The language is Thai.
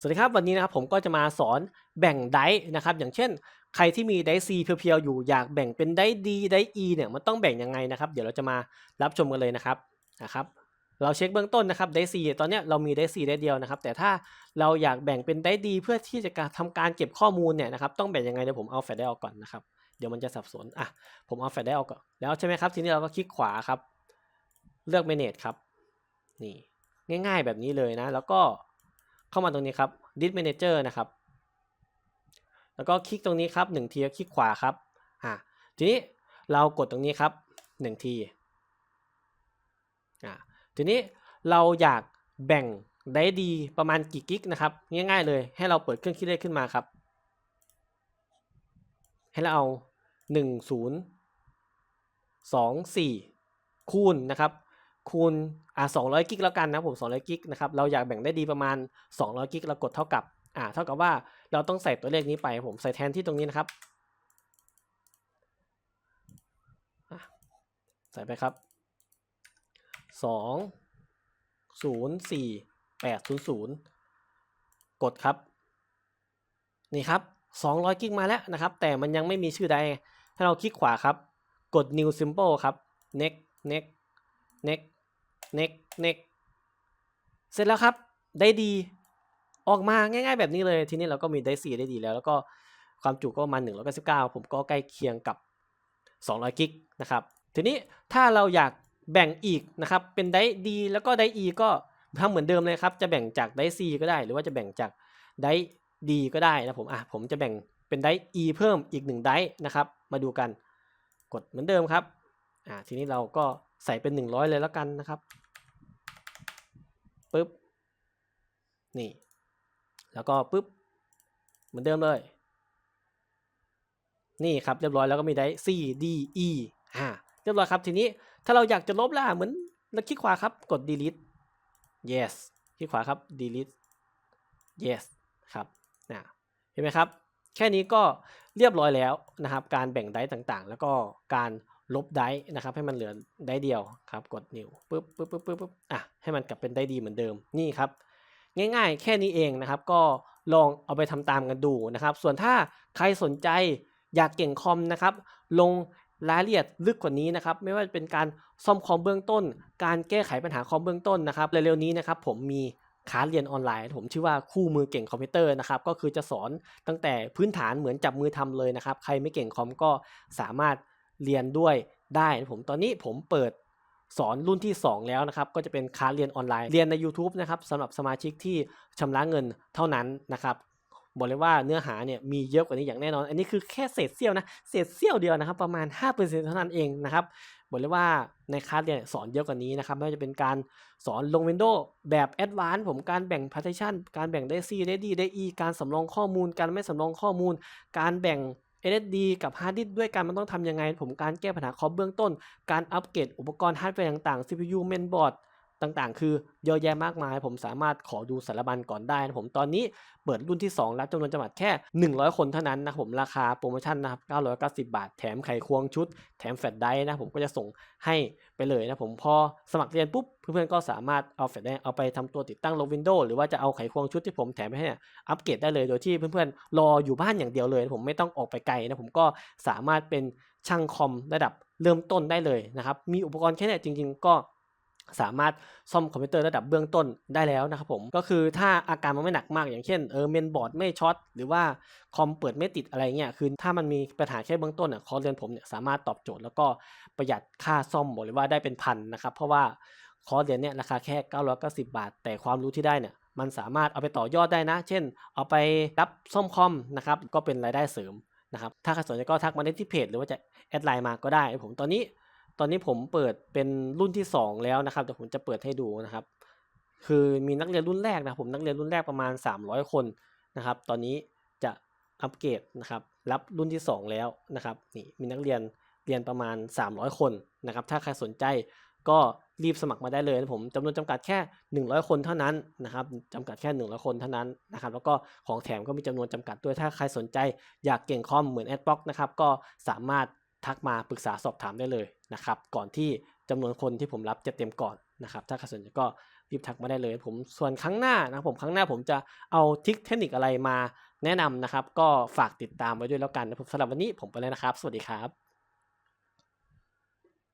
สวัสดีครับวันนี้นะครับผมก็จะมาสอนแบ่งไดนะครับอย่างเช่น ใครที่มีไดซีเพียวๆอยู่อยากแบ่งเป็นไดดีไดอีเนี่ยมันต้องแบ่งยังไงนะครับ เดี๋ยวเราจะมารับชมกันเลยนะครับนะครับเราเช็คเบื้องต้นนะครับไดซีตอนนี้เรามีไดซีได้เดียวนะครับ แต่ถ้าเราอยากแบ่งเป็นไดดี เพื่อที่จะการทำการเก็บข้อมูลเนี่ยนะครับต้องแบ่งยังไงเดี๋ยวผมเอาแฟลชได้ออกก่อนนะครับเดี๋ยวมันจะสับสนอะผมเอาแฟลชได้ออกก่อนแล้วใช่ไหมครับทีนี้เราก็คลิกขวาครับ เลือก manage ครับนี่ง่าย ๆแบบนี้เลยนะ แล้วก็ เข้ามาตรงนี้ครับ List Manager นะครับ แล้วก็คลิกตรงนี้ครับหนึ่งทีคลิกขวาครับอ่าทีนี้เรากดตรงนี้ครับหนึ่งทีอ่าทีนี้เราอยากแบ่งได้ดีประมาณกี่กิกนะครับ ง่ายๆเลย ให้เราเปิดเครื่องคิดเลขขึ้นมาครับ ให้เราเอาหนึ่งศูนย์สองสี่คูณนะครับ คูณอ่าสองร้อยกิกแล้วกันนะผมสองร้อยกิกนะครับ เราอยากแบ่งได้ดีประมาณสองร้อยกิกเรากดเท่ากับ อ่า เท่ากับว่าเราต้องใส่ตัวเลขนี้ไป ผมใส่แทนที่ตรงนี้นะครับ ใส่ไปครับสองศูนย์สี่แปดศูนย์ศูนย์กดครับ นี่ครับสองร้อยกิกมาแล้วนะครับ แต่มันยังไม่มีชื่อใด ให้เราคลิกขวาครับ กด new symbol ครับ next next next next next เสร็จแล้วครับได้ดีออกมาง่ายๆแบบนี้เลย ทีนี้เราก็มีได้สีได้ดีแล้ว แล้วก็ความจุก็ประมาณ199 ผมก็ใกล้เคียงกับ 200 กิกนะครับ ทีนี้ถ้าเราอยากแบ่งอีกนะครับ เป็นได้ดีแล้วก็ได้อีก็ทำเหมือนเดิมเลยครับ จะแบ่งจากได้ C ก็ได้ หรือว่าจะแบ่งจากได้ดีก็ได้นะผมอะผมจะแบ่งเป็นได้ E เพิ่มอีกหนึ่งได้นะครับ มาดูกันกดเหมือนเดิมครับอ่าทีนี้เราก็ ใส่เป็น 100 เลยแล้วกันนะครับปึ๊บนี่ แล้วก็ปึ๊บเหมือนเดิมเลย นี่ครับเรียบร้อยแล้วก็มีได้ C D E อ่าเรียบร้อยครับทีนี้ถ้าเราอยากจะลบล่ะเหมือนเราคลิกขวาครับกด delete yes คลิกขวาครับ delete yes ครับนะเห็นไหมครับ แค่นี้ก็เรียบร้อยแล้วนะครับ การแบ่งไดต์ต่างๆ แล้วก็การ ลบไดต์นะครับ ให้มันเหลือไดต์เดียวครับ กดนิ้วปึ๊บปึ๊บปึ๊บปึ๊บบอะให้มันกลับเป็นไดต์ดีเหมือนเดิมนี่ครับ ง่ายๆ แค่นี้เองนะครับ ก็ลองเอาไปทำตามกันดูนะครับ ส่วนถ้าใครสนใจอยากเก่งคอมนะครับ ลงรายละเอียดลึกกว่านี้นะครับ ไม่ว่าจะเป็นการซ่อมคอมเบื้องต้น การแก้ไขปัญหาคอมเบื้องต้นนะครับเร็วๆนี้นะครับผมมีคาเรียนออนไลน์ ผมชื่อว่าคู่มือเก่งคอมพิวเตอร์นะครับก็คือจะสอนตั้งแต่พื้นฐานเหมือนจับมือทำเลยนะครับ ใครไม่เก่งคอมก็สามารถ เรียนด้วยได้นะผมตอนนี้ผมเปิดสอนรุ่นที่ 2 แล้วนะครับ ก็จะเป็นคาเรียนออนไลน์ เรียนใน YouTube นะครับสำหรับสมาชิกที่ชำระเงินเท่านั้นนะครับบอกเลยว่าเนื้อหาเนี่ยมีเยอะกว่านี้อย่างแน่นอน อันนี้คือแค่เศษเสี้ยวนะเศษเสี้ยวเดียวนะครับประมาณ 5%เท่านั้นเองนะครับบอกเลยว่าในคลาสเนี่ยสอนเยอะกว่านี้นะครับไม่ว่าจะเป็นการสอนลง Windows แบบแอดวานซ์ผมการแบ่ง partition การแบ่งได้ C ได้ D ได้ E การสำรองข้อมูล การไม่สำรองข้อมูล การแบ่ง SSD กับฮาร์ดดิสด้วยกันมันต้องทำยังไง ผมการแก้ปัญหาคอมเบื้องต้น การอัปเกรดอุปกรณ์ฮาร์ดแวร์ต่างๆ CPU เมนบอร์ด ต่างๆ คือเยอะแยะมากมาย ผมสามารถขอดูสารบัญก่อนได้นะผมตอนนี้เปิดรุ่นที่ 2 รับจำนวนจำกัดแค่ 100 คนเท่านั้นนะครับผมราคาโปรโมชั่นนะครับ990 บาท แถมไขควงชุด แถมแฟลชไดรฟ์นะผมก็จะส่งให้ไปเลยนะผมพอสมัครเรียนปุ๊บเพื่อนๆก็สามารถเอาแฟลชไดรฟ์เอาไปทำตัวติดตั้งลง Windows หรือว่าจะเอาไขควงชุดที่ผมแถมให้เนี่ยอัปเกรดได้เลยโดยที่เพื่อนๆรออยู่บ้านอย่างเดียวเลยนะผมไม่ต้องออกไปไกลนะผมก็สามารถเป็นช่างคอมระดับเริ่มต้นได้เลยนะครับมีอุปกรณ์แค่นี้จริง ๆ ก็ สามารถซ่อมคอมพิวเตอร์ระดับเบื้องต้นได้แล้วนะครับผมก็คือถ้าอาการมันไม่หนักมากอย่างเช่นเออเมนบอร์ดไม่ช็อตหรือว่าคอมเปิดไม่ติดอะไรเงี้ยคือถ้ามันมีปัญหาแค่เบื้องต้นอะคอร์สเรียนผมเนี่ยสามารถตอบโจทย์แล้วก็ประหยัดค่าซ่อมบอกเลยว่าได้เป็นพันนะครับเพราะว่าคอร์สเรียนเนี่ยราคาแค่ 990 บาท แต่ความรู้ที่ได้เนี่ยมันสามารถเอาไปต่อยอดได้นะ เช่น เอาไปรับซ่อมคอมนะครับก็เป็นรายได้เสริมนะครับถ้าใครสนใจก็ทักมาได้ที่เพจหรือว่าจะแอดไลน์มาก็ได้ผมตอนนี้ ตอนนี้ผมเปิดเป็นรุ่นที่ 2 แล้วนะครับเดี๋ยวผมจะเปิดให้ดูนะครับ คือมีนักเรียนรุ่นแรกนะผมนักเรียนรุ่นแรกประมาณ 300 คนนะครับ ตอนนี้จะอัปเกรดนะครับ รับรุ่นที่ 2 แล้วนะครับนี่มีนักเรียนเรียนประมาณ 300 คนนะครับ ถ้าใครสนใจก็รีบสมัครมาได้เลยนะผมจำนวนจำกัดแค่ 100 คนเท่านั้นนะครับจำกัดแค่100คนเท่านั้นนะครับ แล้วก็ของแถมก็มีจำนวนจำกัดด้วยถ้าใครสนใจอยากเก่งคอมเหมือนแอดบ็อกนะครับก็สามารถ ทักมาปรึกษาสอบถามได้เลยนะครับก่อนที่จำนวนคนที่ผมรับจะเต็มก่อนนะครับถ้าใครสนใจก็รีบทักมาได้เลย ผมส่วนครั้งหน้านะผมครั้งหน้าผมจะเอาทิคเทคนิคอะไรมาแนะนำนะครับ ก็ฝากติดตามไว้ด้วยแล้วกันนะผมสำหรับวันนี้ผมไปแล้วนะครับ สวัสดีครับ